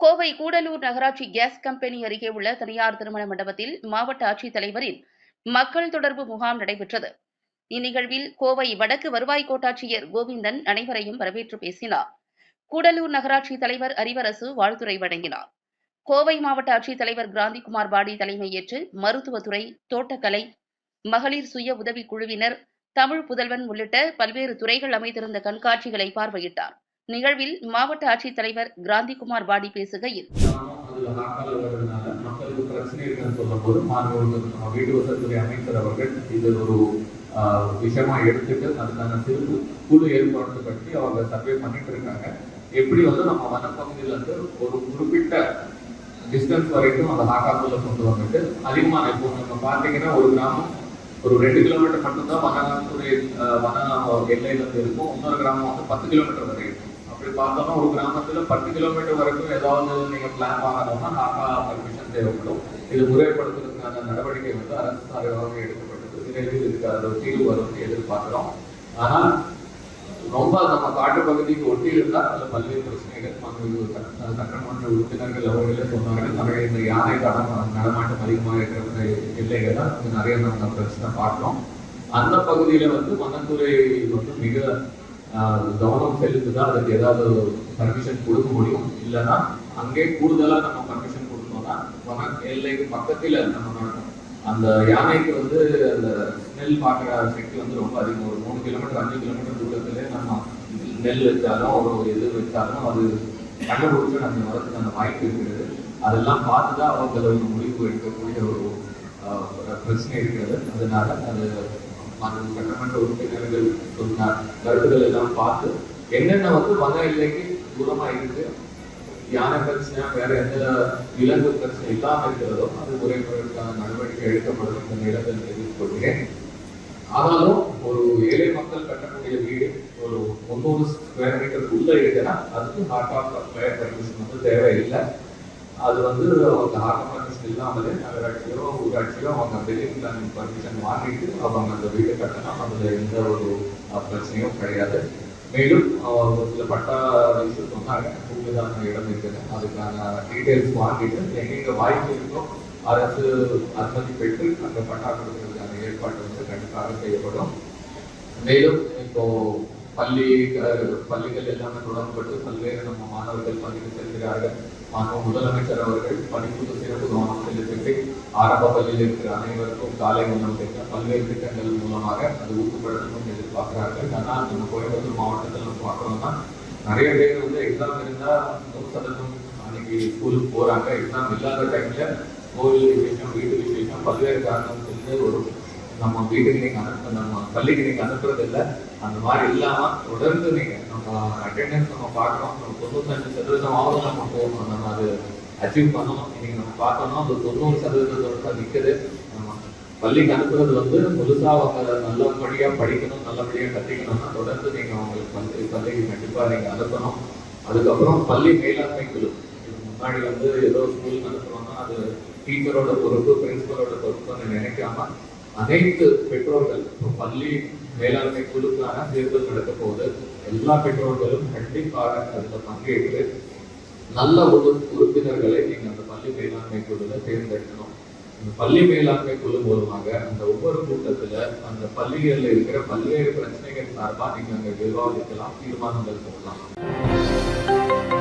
கோவை கூடலூர் நகராட்சி case company அருகே உள்ள தனியார் திருமண மண்டபத்தில் மாவட்ட ஆட்சித்தலைவரின் மக்கள் தொடர்பு முகாம் நடைபெற்றது. இந்நிகழ்வில் கோவை வடக்கு வருவாய் கோட்டாட்சியர் கோவிந்தன் அனைவரையும் வரவேற்று பேசினார். கூடலூர் நகராட்சி தலைவர் அறிவரசு வாழ்த்துரை வழங்கினார். கோவை மாவட்ட ஆட்சித்தலைவர் கிராந்திகுமார் பாடி தலைமையேற்று மருத்துவத்துறை தோட்டக்கலை மகளிர் சுய உதவிக் குழுவினர் தமிழ் புதல்வன் உள்ளிட்ட பல்வேறு துறைகள் அமைத்திருந்த கண்காட்சிகளை பார்வையிட்டார். நிகழ்வில் மாவட்ட ஆட்சித்தலைவர் கிராந்திகுமார் பாடி பேசுகையில் மக்களுக்கு சொல்லும்போது நம்ம வீட்டு வசதித்துறை அமைச்சர் அவர்கள் ஒரு விஷயமா எடுத்துட்டு அதுக்கான சிறு குழு ஏற்பாடு பற்றி அவங்க சர்வே பண்ணிட்டு இருக்காங்க எப்படி வந்து நம்ம வனப்பகுதியில இருந்து ஒரு குறிப்பிட்ட டிஸ்டன்ஸ் வரைக்கும் அந்த ஹாக்காக்குள்ள கொண்டு வந்துட்டு அதிகமான இப்போ நம்ம பார்த்தீங்கன்னா ஒரு கிராமம் ஒரு ரெண்டு கிலோமீட்டர் மட்டும்தான் வனத்துறை வன எல்லையில இருந்து இருக்கும் இன்னொரு கிராமம் வந்து பத்து கிலோமீட்டர் வரை அப்படி பார்த்தோம்னா ஒரு கிராமத்துல பத்து கிலோமீட்டர் வரைக்கும் ஏதாவது நீங்க பிளான் வாங்கணும்னா நாகா பர்மிஷன் தேவைப்படும். இது முறைப்படுத்துறதுக்கான நடவடிக்கை வந்து அரசு சார்பாக எடுக்கப்பட்டது. விரைவில் இதுக்கு அது தீர்வு வரும் எதிர்பார்க்கிறோம். ஆனால் ரொம்ப நம்ம காட்டு பகுதிக்கு ஒட்டி இருந்தால் அதுல பல்வேறு பிரச்சனைகள் நம்ம சட்டமன்ற உறுப்பினர்கள் அவர்களே சொன்னாங்க நிறைய இந்த யானை கடன் நடமாட்டம் அதிகமாக இருக்கிற எல்லைகள் தான் நிறைய நம்ம பிரச்சனை பார்க்கிறோம் அந்த பகுதியில வந்து வனத்துறை வந்து மிக கவனம் செலுத்துதான் அதுக்கு ஏதாவது பர்மிஷன் கொடுக்க முடியும். இல்லைன்னா அங்கே கூடுதலா நம்ம பர்மிஷன் கொடுத்தோம்னா வன எல்லைக்கு பக்கத்துல நம்ம நடக்கும் அந்த யானைக்கு வந்து அந்த ஸ்மெல் பார்க்குற சக்தி வந்து ரொம்ப அதிகம். ஒரு மூணு கிலோமீட்டர் அஞ்சு கிலோமீட்டர் தூரத்துலேயே நம்ம நெல் வச்சாலும் ஒரு இது வச்சாலும் அது கண்டுபிடிச்சு அந்த வாய்ப்பு இருக்கிறது. அதெல்லாம் பார்த்து தான் அவங்களுக்கு முடிவு எடுக்கக்கூடிய ஒரு ஒரு பிரச்சனை இருக்கிறது. அதனால அது அந்த சட்டமன்ற உறுப்பினர்கள் சொன்னார் கருத்துக்கள் எல்லாம் பார்த்து என்னென்ன வந்து வன எல்லைக்கு தூரமா இருக்கு யானை பிரச்சனை வேற எந்த விலங்கு பிரச்சனை இல்லாமல் இருக்கிறதோ அது முறைப்படுவதற்கான நடவடிக்கை எடுக்கப்படும் இந்த இடத்தில் தெரிவித்துக்கொள்கிறேன் ஆனாலும் ஒரு ஏழை மக்கள் கட்டக்கூடிய வீடு ஒரு முந்நூறு ஸ்கொயர் மீட்டர் உள்ள இருக்குன்னா அதுக்கு ஹார்ட் ஆஃப் ஃபயர் பர்மிஷன் வந்து தேவையில்லை. அது வந்து அவங்க ஹார்ட் இல்லாமலே நகராட்சியோ ஊராட்சியோ அவங்க பில்டிங் பிளானிங் பர்மிஷன் வாங்கிட்டு அவங்க அந்த வீடு கட்டணும். அதுல எந்த ஒரு பிரச்சனையும் கிடையாது. மேலும் அவங்க சில பட்டா வயசு சொன்னாங்க. பூமிதான இடம் இருக்குது. அதுக்கான டீடைல்ஸ் வாங்கிட்டு எங்கெங்க வாய்ப்பு இருக்கோ அரசு அனுமதி பெற்று அந்த பட்டா கொடுக்கறதுக்கான ஏற்பாடு வந்து கண்டிப்பாக செய்யப்படும். மேலும் இப்போ பள்ளி பள்ளிகள் எல்லாமே தொடங்கப்பட்டு பல்வேறு நம்ம மாணவர்கள் பள்ளிக்கு செல்கிறார்கள். மாண்பு முதலமைச்சர் அவர்கள் படிப்புக்கு சிறப்பு கவனம் செலுத்திட்டு ஆரம்ப பள்ளியில் இருக்கிற அனைவருக்கும் காலை உணவு திட்டம் பல்வேறு திட்டங்கள் மூலமாக அது ஊக்கப்படுத்தணும் எதிர்பார்க்கிறார்கள். ஆனால் நம்ம கோயம்புத்தூர் மாவட்டத்தில் நம்ம பார்க்கணும்னா நிறைய பேர் வந்து எக்ஸாம் இருந்தா நூறு சதவீதம் அன்னைக்கு ஸ்கூலுக்கு போறாங்க. எக்ஸாம் இல்லாத டைம்ல கோவில் விசேஷம் வீட்டு விசேஷம் பல்வேறு காரணம் சொல்லி ஒரு நம்ம வீட்டுக்கு நீங்க அனுப்ப நம்ம பள்ளிக்கு நீங்க அனுப்புறது இல்ல அந்த மாதிரி இல்லாம தொடர்ந்து நீங்க நம்ம அட்டெண்டன்ஸ் நம்ம பார்க்கறோம் நம்ம தொண்ணூத்தஞ்சு சதவீதமாவது நம்ம போகணும். நம்ம அது அச்சீவ் பண்ணணும். இன்னைக்கு நம்ம பார்த்தோம்னா அந்த தொண்ணூறு சதவீதத்தோட தான் நிக்குது. நம்ம பள்ளிக்கு அனுப்புறது வந்து முழுசா அவங்க நல்லபடியா படிக்கணும் நல்லபடியா கத்திக்கணும்னா தொடர்ந்து நீங்க அவங்களுக்கு பள்ளி பள்ளிக்கு கண்டிப்பா நீங்க அனுப்பணும். அதுக்கப்புறம் பள்ளி மேலாண்மை குழு. முன்னாடி வந்து ஏதோ ஸ்கூலுக்கு அனுப்புறோம்னா அது டீச்சரோட பொறுப்பு பிரின்சிபலோட பொறுப்புன்னு நினைக்காம அனைத்து பெற்றோர்கள் இப்போ பள்ளி மேலாண்மை குழுக்கான தேர்தல் நடக்கும் போது எல்லா பெற்றோர்களும் கண்டிப்பாக அதில் பங்கேற்று நல்ல ஒரு உறுப்பினர்களை நீங்க அந்த பள்ளி மேலாண்மை குழுல தேர்ந்தெடுக்கணும். இந்த பள்ளி மேலாண்மை குழு மூலமாக அந்த ஒவ்வொரு கூட்டத்துல அந்த பள்ளிகள்ல இருக்கிற பல்வேறு பிரச்சனைகள் சார்பா நீங்க அங்க விவாதிக்கலாம் தீர்மானங்கள் சொல்லலாம்